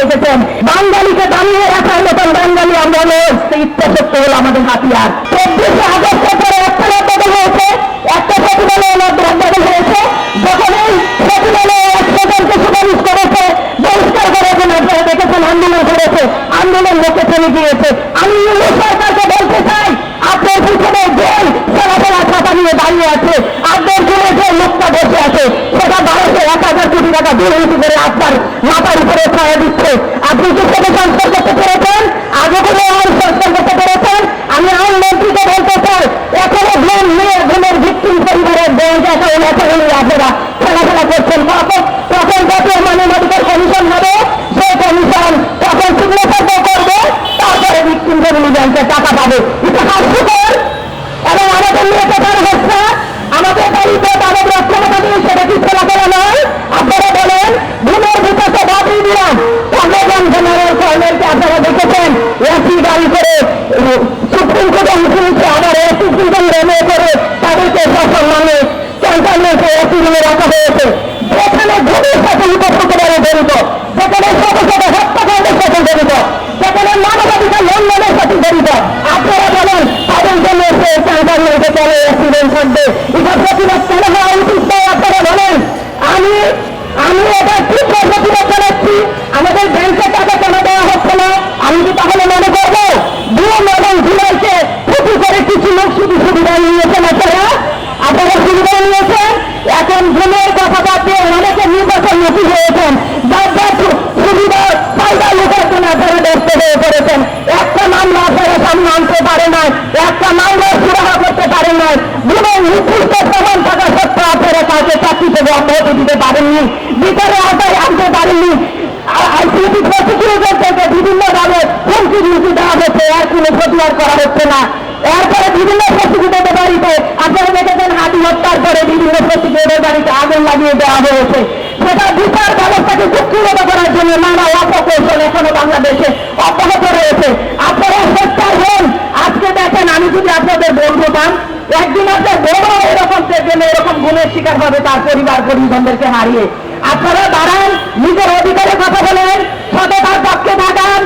দেখেছেন? বাঙালিকে দাঁড়িয়ে রাখার মতন বাঙালি আমরা নয় ইচ্ছা শক্তি হলো আমাদের হাতিয়ার। চব্বিশে আগস্টের পরে একটা বদল হয়েছে, একটা প্রতিবেদন বদল হয়েছে। যখন এই প্রতিবেদনে জনকে সুপারিশ করেছে, বহিষ্কার করেছেন আপনারা দেখেছেন আন্দোলন করেছে, আন্দোলন লোকে থেমে গিয়েছে আমি সরকারকে বলতে চাই, আপনার পিছনে জেল সেনাপেরা ছাতা নিয়ে দাঁড়িয়ে আছে আপনার জেলে যে লোকটা বসে আছে সেটা বারোশো এক হাজার কোটি টাকা দুর্নীতি করে আপনার মাথার উপরে ছায়া দিচ্ছে। আপনি কি সেটা সংস্কার করতে পেরেছেন? আগে করে আইন সংস্কার করতে পেরেছেন? আমি আইন মন্ত্রীকে বলতে চাই, এখনও ঘুম মেয়ের ঘুমের ভিত্তিম পরিবারের ব্যাংক অ্যাকাউন্ট অ্যাকাউন্ট আপনারা খেলাধুলা করছেন। কখন কখন জাতীয় মানবাধিকার কমিশন হবে সেই কমিশন তখন সিগনেচার করবে, তারপরে ভিত্তিম ফ্যামিলি ব্যাংকে টাকা পাবে এটা হাস্যকর এবং আমাদের নিয়ে প্রচার হচ্ছে আমাদের বাড়িতে তাদের রক্ষমতা দিয়ে সেটা কি খোলাফেলা নয় আপনারা বলেন ঘুমের ভিতরে বাতিল দিলাম কর্ণজন জেনারেল কর্নেলকে আপনারা দেখেছেন এসি গাড়ি করে সুপ্রিম কোর্টে মুখোমুখি আবার এসি সিজন রেমে করে তাদেরকে সসম্মানে ক্যান্টনমেন্টে এসি রুমে রাখা হয়েছে। যেখানে ঘুমের সাথে উপপ্রকারে জড়িত যেখানে শত হত্যাকাণ্ডের সাথে জড়িত যেখানে মানবাধিকার লঙ্ঘনের সাথে জড়িত। আপনারা বলেন, তাদের জন্য সে ক্যান্টনমেন্টে চলে অ্যাক্সিডেন্ট থাকবে। এটা প্রতিবাদ কেন হওয়া উচিত নয় আপনারা বলেন। আমি আমি এটা ঠিক প্রতিবাদ জানাচ্ছি আমাদের ব্যাংকের টাকা কেন দেওয়া হচ্ছে না আমি কি তাহলে মনে করব জুন এবং জুলাইকে ক্ষতি করে কিছু লোক শুধু সুবিধা নিয়েছেন আপনারা আপনারা সুবিধা নিয়েছেন এখন ঘুমের কথা বাদ দিয়ে অনেকে নির্বাচন মুখী হয়েছেন যার যার সুবিধা ফায়দা লোকের জন্য আপনারা ব্যস্ত হয়ে পড়েছেন একটা মামলা আপনারা সামনে আনতে পারে না একটা মামলা সুরাহা করা হচ্ছে না। এরপরে বিভিন্ন হাতি হত্যার পরে বিভিন্ন প্রসিকিউটরের দেওয়া হয়েছে। সেটা বিচার ব্যবস্থাকে সুক্ষিগত করার জন্য নানা অপকৌশল এখনও বাংলাদেশে অব্যাহত পরিজনদেরকে হারিয়ে। আপনারা দাঁড়ান, নিজের অধিকারের কথা বলেন সততার পক্ষে থাকান,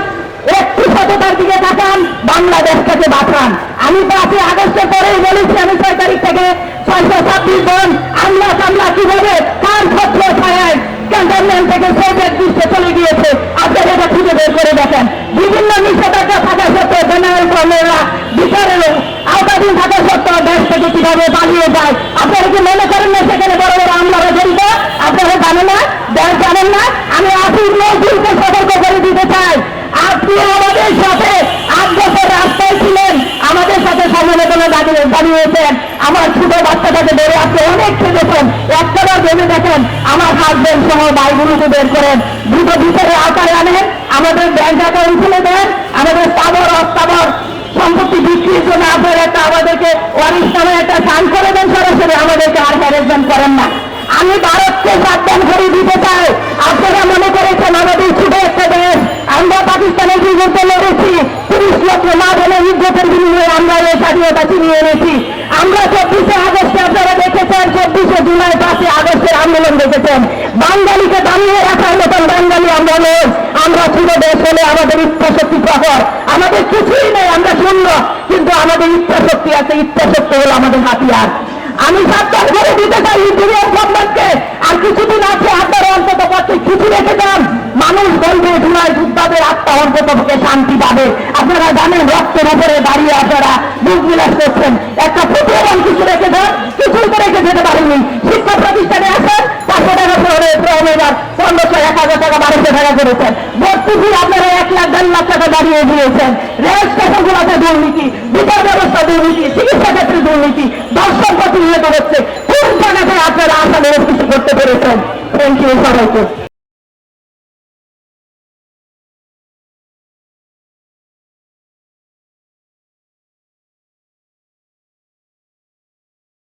একটু সততার দিকে তাকান, বাংলাদেশটাকে বাঁচান। আমি পাঁচই আগস্টের পরেই বলেছি আমি ছয় তারিখ থেকে ছয়শো ছাব্বিশ জন আমরা কামলা কীভাবে, কার ছত্র ছায় ক্যান্টনমেন্ট থেকে সোভিয়েত বিশ্বে চলে গিয়েছে। আপনারা এটা খুঁজে বের করে দেখেন। বিভিন্ন নিষেধাজ্ঞা থাকা সত্ত্বেও জেনারেল কর্নেলরা বিচারের আওতাধীন থাকা সত্ত্বেও দেশ থেকে কীভাবে পালিয়ে যায়, আপনারা কি মনে করেন না সেখানে বড় জানেন না দেশ জানেন না আমি আসিফ সতর্ক করে দিতে চাই। আপনি আমাদের সাথে আট বছর রাস্তায় ছিলেন। আমাদের সাথে সম্মেলনে দাঁড়িয়ে দাঁড়িয়েছেন আমার ছোট বাচ্চাটাকে বেড়ে আপনি অনেক খেলেছেন একটাবার ভেবে দেখেন, আমার হাজবেন্ড সহ ভাইগুলোকে বের করেন। দ্রুত ভিতরে আওতায় আনেন। আমাদের ব্যাংক অ্যাকাউন্ট খুলে দেন। আমাদের স্থাবর অস্থাবর সম্পত্তি বিক্রির জন্য আপনার একটা আমাদেরকে ওয়ারিশ নামে একটা সাইন করে দেন। সরাসরি আমাদেরকে আর হ্যারেসমেন্ট করেন না। আমি ভারতকে সাবধান করে দিতে চাই। আপনারা মনে করেছেন আমাদের ছোট একটা দেশ, আমরা পাকিস্তানের বিরুদ্ধে লড়েছি, তিরিশ লক্ষ না বলে ইজ্জতের বিনিময়ে আমরা এই স্বাধীনতা ছিনিয়ে এনেছি। আমরা চব্বিশে আগস্টে আপনারা দেখেছেন, চব্বিশে জুলাই পাঁচই আগস্টের আন্দোলন দেখেছেন। বাঙালিকে দাঁড়িয়ে রাখার মতন বাঙালি আমরা নয় আমরা ছিল দেশ হলে আমাদের ইচ্ছা শক্তি প্রখর। আমাদের কিছুই নেই, আমরা শূন্য। কিন্তু আমাদের ইচ্ছা শক্তি আছে, ইচ্ছা শক্তি হলো আমাদের হাতিয়ার। আমি সাবধান করে দিতে চাই ইঞ্জিনিয়ার গভর্নমেন্টকে আর কিছুদিন আছে আপনারা অন্তত পক্ষে কিছু রেখে যান মানুষ বলবে জুলাই যোদ্ধাদের আত্মা অন্তত পক্ষে শান্তি পাবে আপনারা জানেন রক্তের উপরে দাঁড়িয়ে আপনারা বুক বিলাস করছেন। একটা প্রতিবাদ কিছু রেখে যান কিছুই তো রেখে যেতে পারেননি। শিক্ষা প্রতিষ্ঠানে আসেন, পাঁচশো টাকা করে এবার পনেরোশো, এক হাজার টাকা, বারোশো টাকা করেছেন। ভর্তুকি আপনারা এক লাখ, দেড় লাখ টাকা দাঁড়িয়ে দিয়েছেন। রেল স্টেশনগুলোতে দুর্নীতি, বিচার ব্যবস্থা দুর্নীতি, চিকিৎসা ক্ষেত্রে দুর্নীতি দর্শন প্রতিনিয়ত হচ্ছে। কোন জায়গাতে আপনারা আসামের কিছু করতে পেরেছেন? থ্যাংক ইউ সবাইকে।